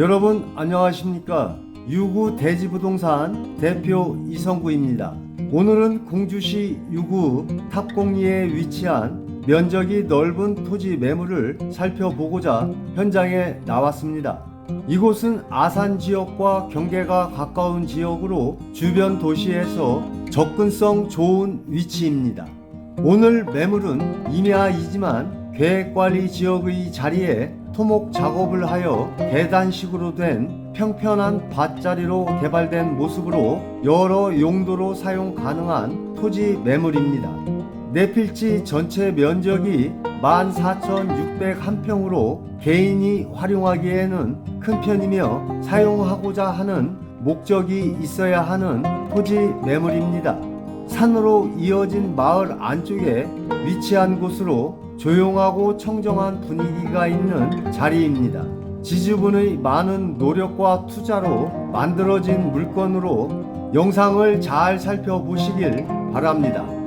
여러분 안녕하십니까? 유구 대지부동산 대표 이성구입니다. 오늘은 공주시 유구 탑공리에 위치한 면적이 넓은 토지 매물을 살펴보고자 현장에 나왔습니다. 이곳은 아산 지역과 경계가 가까운 지역으로 주변 도시에서 접근성 좋은 위치입니다. 오늘 매물은 임야이지만 계획관리 지역의 자리에 토목 작업을 하여 계단식으로 된 평편한 밭자리로 개발된 모습으로 여러 용도로 사용 가능한 토지 매물입니다. 내필지 전체 면적이 14,601평으로 개인이 활용하기에는 큰 편이며 사용하고자 하는 목적이 있어야 하는 토지 매물입니다. 산으로 이어진 마을 안쪽에 위치한 곳으로 조용하고 청정한 분위기가 있는 자리입니다. 지주분의 많은 노력과 투자로 만들어진 물건으로 영상을 잘 살펴보시길 바랍니다.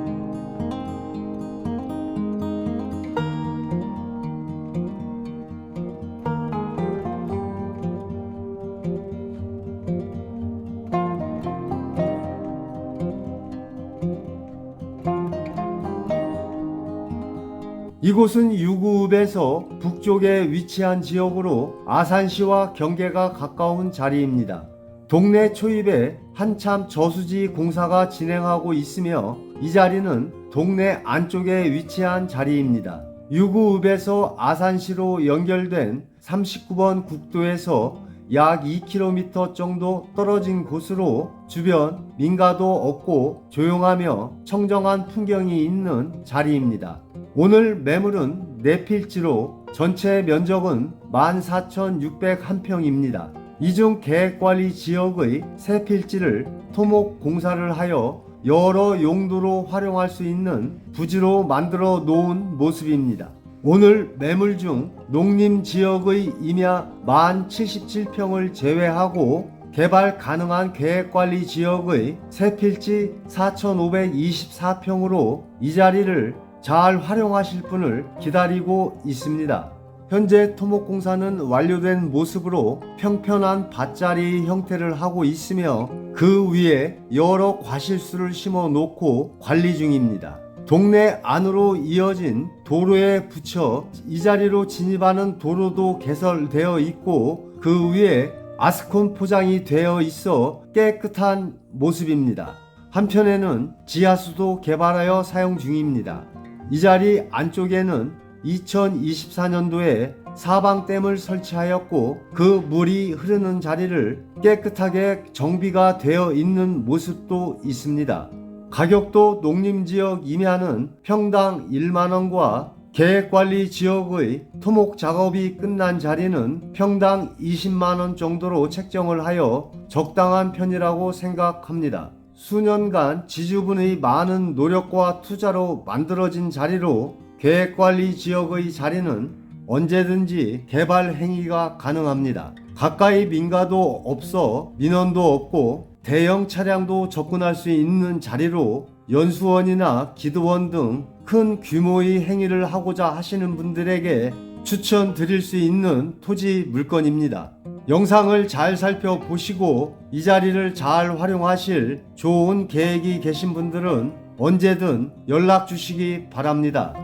이곳은 유구읍에서 북쪽에 위치한 지역으로 아산시와 경계가 가까운 자리입니다. 동네 초입에 한참 저수지 공사가 진행하고 있으며 이 자리는 동네 안쪽에 위치한 자리입니다. 유구읍에서 아산시로 연결된 39번 국도에서 약 2km 정도 떨어진 곳으로 주변 민가도 없고 조용하며 청정한 풍경이 있는 자리입니다. 오늘 매물은 네 필지로 전체 면적은 14,601평입니다. 이중 계획관리 지역의 세 필지를 토목 공사를 하여 여러 용도로 활용할 수 있는 부지로 만들어 놓은 모습입니다. 오늘 매물 중 농림 지역의 임야 1077평을 제외하고 개발 가능한 계획관리 지역의 세 필지 4524평으로 이 자리를 잘 활용하실 분을 기다리고 있습니다. 현재 토목공사는 완료된 모습으로 평편한 밭자리 형태를 하고 있으며 그 위에 여러 과실수를 심어 놓고 관리 중입니다. 동네 안으로 이어진 도로에 붙여 이 자리로 진입하는 도로도 개설되어 있고 그 위에 아스콘 포장이 되어 있어 깨끗한 모습입니다. 한편에는 지하수도 개발하여 사용 중입니다. 이 자리 안쪽에는 2024년도에 사방댐을 설치하였고 그 물이 흐르는 자리를 깨끗하게 정비가 되어 있는 모습도 있습니다. 가격도 농림지역 임야는 평당 1만원과 계획관리 지역의 토목 작업이 끝난 자리는 평당 20만원 정도로 책정을 하여 적당한 편이라고 생각합니다. 수년간 지주분의 많은 노력과 투자로 만들어진 자리로 계획관리 지역의 자리는 언제든지 개발 행위가 가능합니다. 가까이 민가도 없어 민원도 없고 대형 차량도 접근할 수 있는 자리로 연수원이나 기도원 등 큰 규모의 행위를 하고자 하시는 분들에게 추천드릴 수 있는 토지 물건입니다. 영상을 잘 살펴보시고 이 자리를 잘 활용하실 좋은 계획이 계신 분들은 언제든 연락 주시기 바랍니다.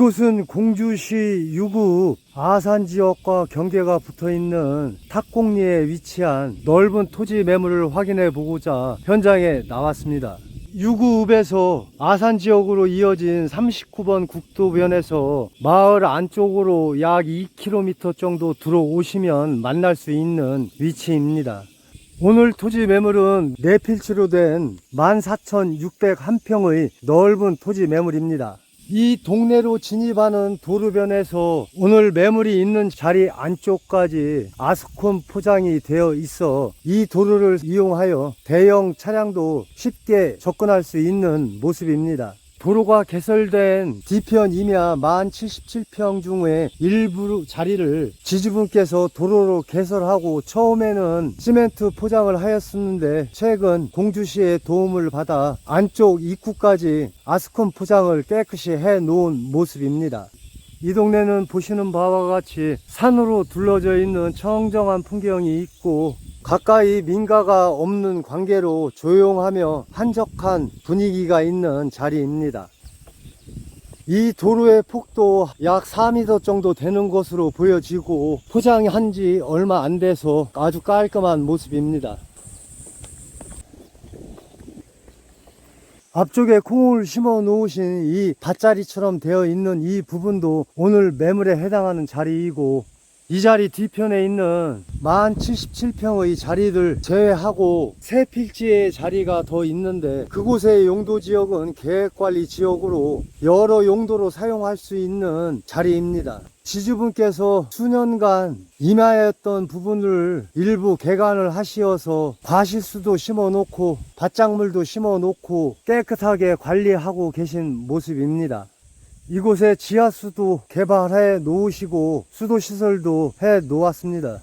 이곳은 공주시 유구 아산 지역과 경계가 붙어 있는 탁공리에 위치한 넓은 토지 매물을 확인해 보고자 현장에 나왔습니다. 유구읍에서 아산 지역으로 이어진 39번 국도변에서 마을 안쪽으로 약 2km 정도 들어오시면 만날 수 있는 위치입니다. 오늘 토지 매물은 네 필지로 된 14,601평의 넓은 토지 매물입니다. 이 동네로 진입하는 도로변에서 오늘 매물이 있는 자리 안쪽까지 아스콘 포장이 되어 있어 이 도로를 이용하여 대형 차량도 쉽게 접근할 수 있는 모습입니다. 도로가 개설된 뒤편 임야 만 77평 중에 일부 자리를 지주분께서 도로로 개설하고 처음에는 시멘트 포장을 하였었는데 최근 공주시의 도움을 받아 안쪽 입구까지 아스콘 포장을 깨끗이 해 놓은 모습입니다. 이 동네는 보시는 바와 같이 산으로 둘러져 있는 청정한 풍경이 있고 가까이 민가가 없는 관계로 조용하며 한적한 분위기가 있는 자리입니다. 이 도로의 폭도 약 4m 정도 되는 것으로 보여지고 포장한 지 얼마 안 돼서 아주 깔끔한 모습입니다. 앞쪽에 콩을 심어 놓으신 이 밭자리처럼 되어 있는 이 부분도 오늘 매물에 해당하는 자리이고 이 자리 뒤편에 있는 만 77평의 자리들 제외하고 세 필지의 자리가 더 있는데 그곳의 용도 지역은 계획관리 지역으로 여러 용도로 사용할 수 있는 자리입니다. 지주분께서 수년간 임하였던 부분을 일부 개간을 하시어서 과실수도 심어 놓고 밭작물도 심어 놓고 깨끗하게 관리하고 계신 모습입니다. 이곳에 지하수도 개발해 놓으시고 수도 시설도 해 놓았습니다.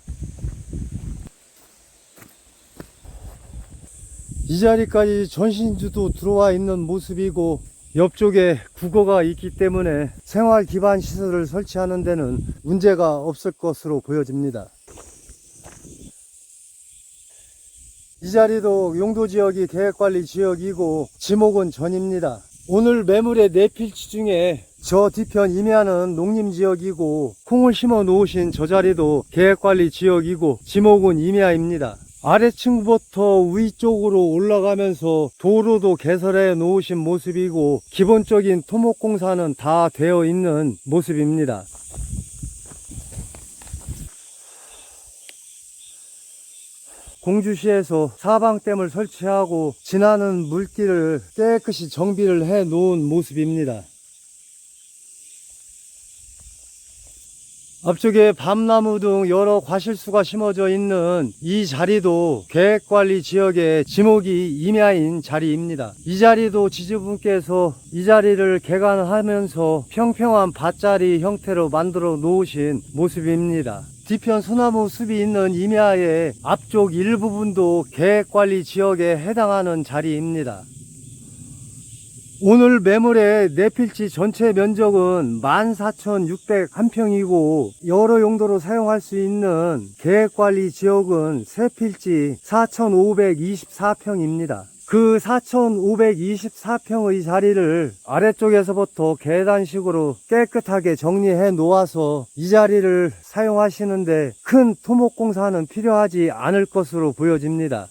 이 자리까지 전신주도 들어와 있는 모습이고 옆쪽에 국어가 있기 때문에 생활 기반 시설을 설치하는 데는 문제가 없을 것으로 보여집니다. 이 자리도 용도 지역이 계획관리 지역이고 지목은 전입니다. 오늘 매물의 네 필지 중에 저 뒤편 임야는 농림 지역이고 콩을 심어 놓으신 저 자리도 계획관리 지역이고 지목은 임야입니다. 아래층부터 위쪽으로 올라가면서 도로도 개설해 놓으신 모습이고 기본적인 토목공사는 다 되어 있는 모습입니다. 공주시에서 사방댐을 설치하고 지나는 물길을 깨끗이 정비를 해 놓은 모습입니다. 앞쪽에 밤나무 등 여러 과실수가 심어져 있는 이 자리도 계획관리 지역의 지목이 임야인 자리입니다. 이 자리도 지주분께서 이 자리를 개간하면서 평평한 밭자리 형태로 만들어 놓으신 모습입니다. 뒤편 소나무 숲이 있는 임야의 앞쪽 일부분도 계획관리 지역에 해당하는 자리입니다. 오늘 매물의 내필지 전체 면적은 14,601평이고 여러 용도로 사용할 수 있는 계획관리 지역은 세필지 4,524평입니다. 그 4,524평의 자리를 아래쪽에서부터 계단식으로 깨끗하게 정리해 놓아서 이 자리를 사용하시는데 큰 토목공사는 필요하지 않을 것으로 보여집니다.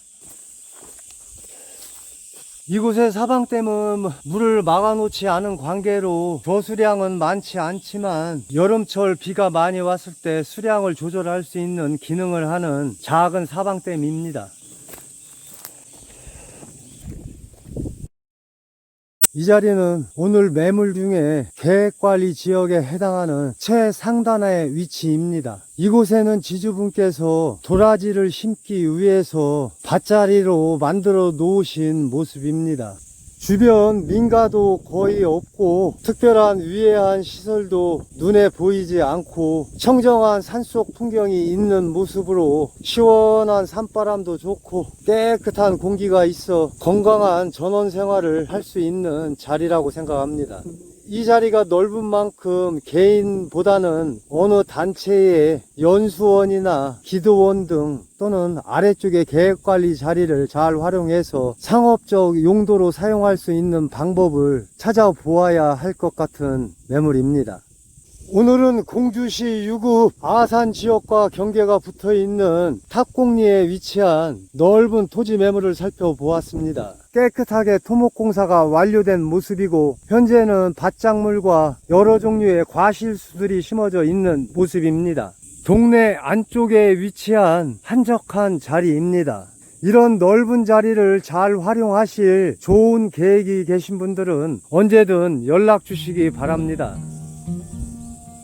이곳의 사방댐은 물을 막아놓지 않은 관계로 저수량은 많지 않지만 여름철 비가 많이 왔을 때 수량을 조절할 수 있는 기능을 하는 작은 사방댐입니다. 이 자리는 오늘 매물 중에 계획관리 지역에 해당하는 최상단의 위치입니다. 이곳에는 지주분께서 도라지를 심기 위해서 밭자리로 만들어 놓으신 모습입니다. 주변 민가도 거의 없고 특별한 위해한 시설도 눈에 보이지 않고 청정한 산속 풍경이 있는 모습으로 시원한 산바람도 좋고 깨끗한 공기가 있어 건강한 전원 생활을 할 수 있는 자리라고 생각합니다. 이 자리가 넓은 만큼 개인보다는 어느 단체의 연수원이나 기도원 등 또는 아래쪽에 계획관리 자리를 잘 활용해서 상업적 용도로 사용할 수 있는 방법을 찾아보아야 할 것 같은 매물입니다. 오늘은 공주시 유급 아산 지역과 경계가 붙어 있는 탑곡리에 위치한 넓은 토지 매물을 살펴보았습니다. 깨끗하게 토목공사가 완료된 모습이고 현재는 밭작물과 여러 종류의 과실수들이 심어져 있는 모습입니다. 동네 안쪽에 위치한 한적한 자리입니다. 이런 넓은 자리를 잘 활용하실 좋은 계획이 계신 분들은 언제든 연락 주시기 바랍니다.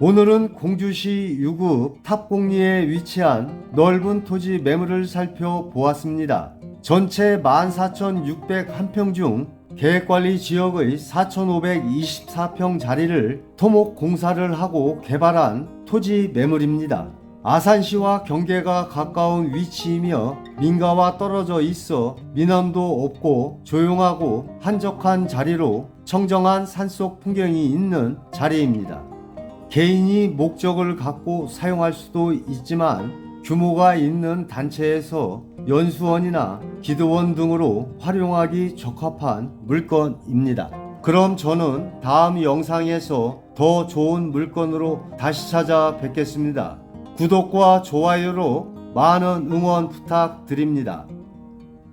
오늘은 공주시 유구 탑공리에 위치한 넓은 토지 매물을 살펴보았습니다. 전체 14,601평 중 계획관리 지역의 4,524평 자리를 토목 공사를 하고 개발한 토지 매물입니다. 아산시와 경계가 가까운 위치이며 민가와 떨어져 있어 민원도 없고 조용하고 한적한 자리로 청정한 산속 풍경이 있는 자리입니다. 개인이 목적을 갖고 사용할 수도 있지만 규모가 있는 단체에서 연수원이나 기도원 등으로 활용하기 적합한 물건입니다. 그럼 저는 다음 영상에서 더 좋은 물건으로 다시 찾아뵙겠습니다. 구독과 좋아요로 많은 응원 부탁드립니다.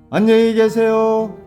안녕히 계세요.